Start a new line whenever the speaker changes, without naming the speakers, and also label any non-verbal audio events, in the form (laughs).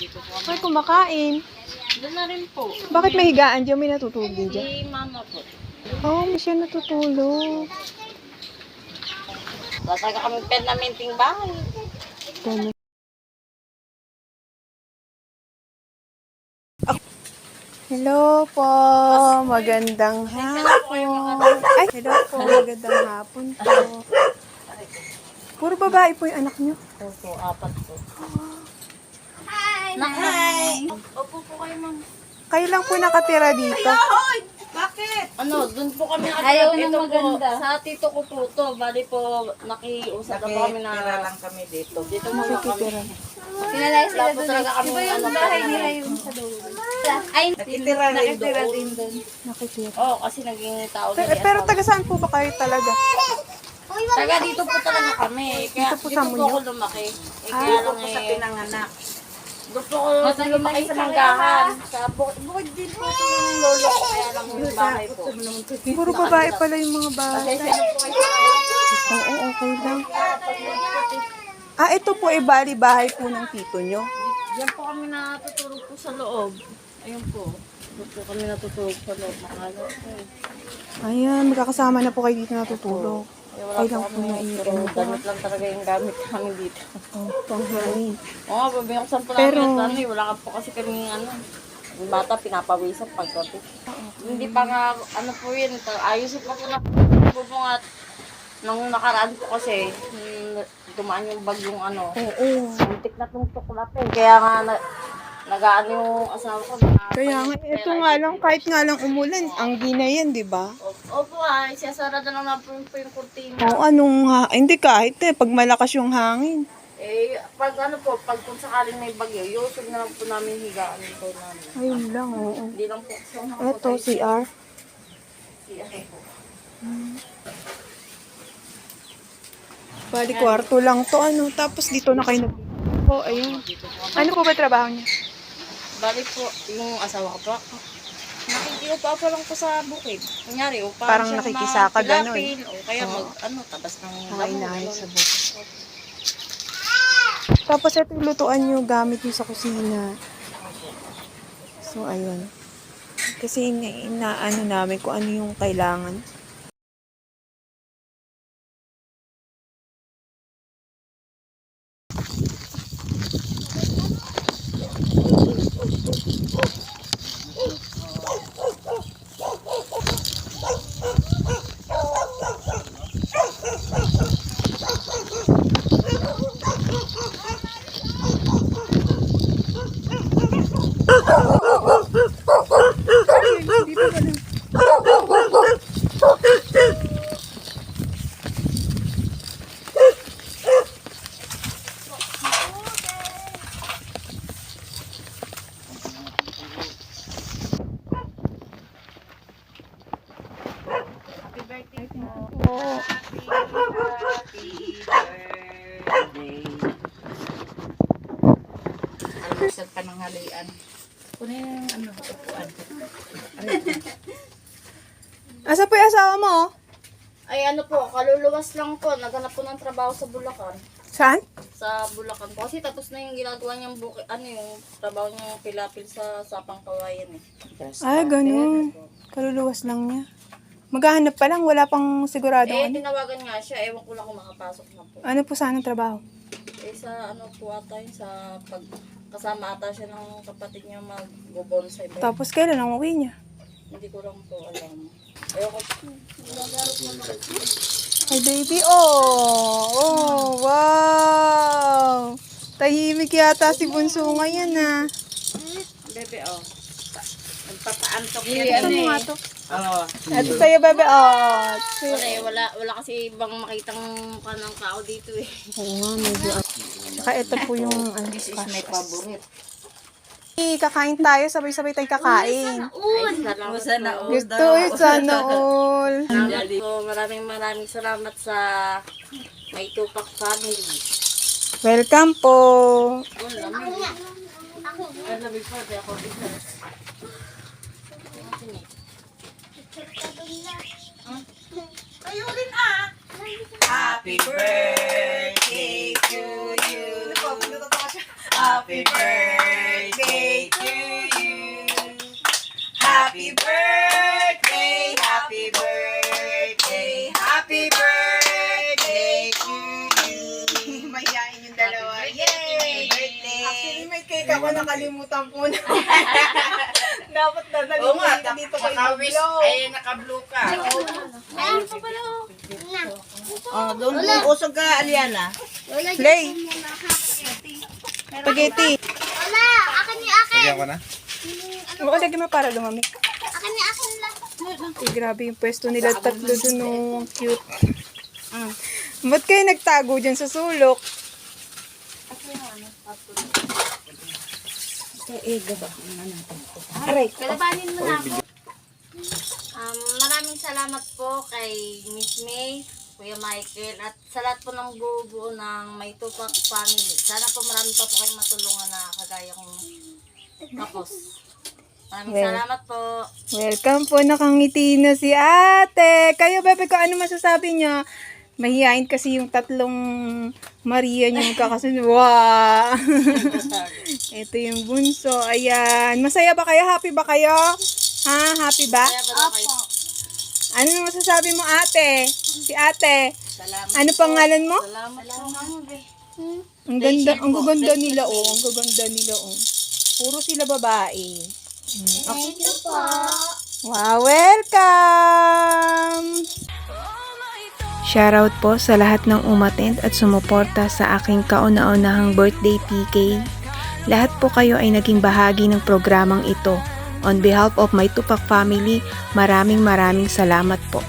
Dito po.
Ay, kumakain.
Doon na rin po.
Bakit may higaan dyan? May natutulog din dyan?
Si mama po.
Oh, may siya natutulog.
Tataga kami permanenteng bahay.
Ganun. Hello po, magandang hapon. Ay, hello po, magandang hapon po. Puro babae po yung anak nyo.
Opo, apat po. Hi! Opo po kayo, ma'am.
Kayo lang po nakatira dito.
Ano, doon po kami
Ayaw
nakatira.
ng
Ito
maganda.
Po, sa tito ko po to. Bali po, nakiusap na po kami na...
lang kami dito.
Dito muna kami.
Nakikitira.
Sinalay sila
po
doon.
talaga kami
Iba yung
ano,
bahay nila yung sa dulo. Ay,
Nakitira rin
nakitira
doon.
din doon.
Nakitira.
Oo, kasi naging tao na
Pero, pero taga saan po ba kayo talaga?
Taga dito po talaga kami. Kaya
Dito
dito
po
po,
sa
ako
Munyo?
lumaki. Eh,
Ah,
kaya
Dito
lang
ko sa
eh,
pinanganak.
Doon po ako lumaki sa manggahan. Sa bukid din po ito ng lolo ko. Kaya lang yung bahay po.
Puro babae pala yung mga bata. Oo, okay lang. Ah, ito po ay bali bahay po ng tito nyo.
Diyan po kami natutulog po sa loob. Ayun po. Doon po kami natutulog sa loob. Makalo po eh.
Ayan, magkakasama na po kayo dito natutulog.
Wala
Okay
po
na
pero damit lang talaga yung gamit namin dito.
Oh, panghangin.
Oo nga, babinuksan po
Pero-
namin. Ano, wala ka po kasi kami ano. Yung bata pinapawisan paggabi. Hindi pa nga, ano po yun, ayos pa po na bubungat. Nung nakaraan po kasi, hmm, dumaan yung bagyong ano.
Oo.
Muntik na itong tuklap eh. Kaya nga, na, nag-ano yung asawa ko. na-
Kaya nga, ito nga lang, kahit nga lang umulan, ang gina yan, di ba?
Opo ay, siyasara na lang na po yung, po yung kurtina.
Oo, anong ha? Hindi kahit eh, pag malakas yung hangin.
Eh, pag ano po, pag kung sakaling may bagyo, yusog na lang po namin higaan po namin.
Ayun lang, oo.
Hindi lang po. So,
Ito, CR.
si ano po.
Bali, kwarto lang to, ano. Tapos dito na kayo nag... Po, ayun. Ano po ba trabaho niya?
Bali po, yung asawa ko po. Nakikiupa pa lang po sa bukid. Kunyari, upa
Parang
siya
nakikisaka,
mga
ganun.
tilapil, O kaya mag, ano, tabas ng
na
ganun.
sa bukid. Tapos ito yung lutuan nyo, gamit nyo sa kusina. So, ayun. Kasi ina, inaano namin kung ano yung kailangan. Oo.
Almusal pa ng halian. Kunin yung ano, upuan.
Asa po yung asawa mo?
Ay, ano po, kaluluwas lang po. Naghanap po ng trabaho sa Bulacan.
Saan?
Sa Bulacan po. Kasi tapos na yung ginagawa niyang buki, ano yung trabaho niyang pilapil sa Sapang Kawayan eh.
Ay, ganun. Kaluluwas lang niya. Maghahanap pa lang, wala pang sigurado.
Eh,
ano.
tinawagan nga siya. Ewan ko lang kung makapasok na po.
Ano po sana trabaho?
Eh, sa ano po ata yun, sa pag kasama ata siya ng kapatid niya mag-bonsai.
Tapos kailan ang uwi niya?
Hindi ko lang po alam. Ayoko.
Ay, baby, oh! Oh, wow! Tahimik yata si Bunso ngayon, ah.
Bebe, oh. Nagpapaantok
Hindi,
yan.
Ano
nga
eh.
to?
Oo.
Ito sa'yo, bebe, oh.
Wala, eh, wala, wala kasi ibang makitang mukha ng tao dito eh.
Oo nga, medyo. Tsaka ito po yung, ano,
This is my favorite.
Eh, Kakain tayo, sabay-sabay tayo kakain.
Salamat
Sana all
Gusto, eh, sana all.
Salamat po. Maraming maraming salamat sa may tupak family.
Welcome po.
Oh, lamig. Ang lamig po, di ako Happy birthday to you.
Happy birthday to you. Happy birthday,
happy birthday, happy birthday
to you.
(laughs) Mayayain yung dalawa. Yay! Happy birthday. Actually, may cake ako nakalimutan po na. (laughs) Dapat dadalhin Oo dito
ko
naka-wish.
Ay, naka-blue ka.
Meron ano pa pala oh.
Na. Oh, doon usog ka, Aliana.
Wala
Play. Spaghetti.
Wala, akin ni akin.
Lagyan ko na.
Oo, lagyan mo para lumamig.
Akin ni akin lang.
Eh, grabe yung pwesto nila tatlo dun, oh. Ang Cute. Mm. Ba't kayo nagtago dyan sa sulok?
Kalabanin mo na ako.
Um, maraming salamat po kay Miss May, Kuya Michael, at sa lahat po ng buo-buo ng May Tupac family. Sana po marami pa po kayong matulungan na kagaya kong tapos. Maraming
Well.
salamat po.
Welcome po, nakangiti na si ate. Kayo, bebe ko, ano masasabi niyo? Mahihain kasi yung tatlong Maria niyo magkakasunod. Wow! (laughs) Ito yung bunso. Ayan. Masaya ba kayo? Happy ba kayo? Ha? Happy ba?
Kaya ba daw kayo?
Ano masasabi mo ate? Si ate.
Salamat.
Ano pangalan mo?
Salamat po.
Ang ganda, ang gaganda nila oh. Ang gaganda nila oh. Puro sila babae.
Thank you po.
Wow, welcome! Shoutout po sa lahat ng umattend at sumuporta sa aking kauna-unahang birthday PK. Lahat po kayo ay naging bahagi ng programang ito. On behalf of my Tupac family, maraming maraming salamat po.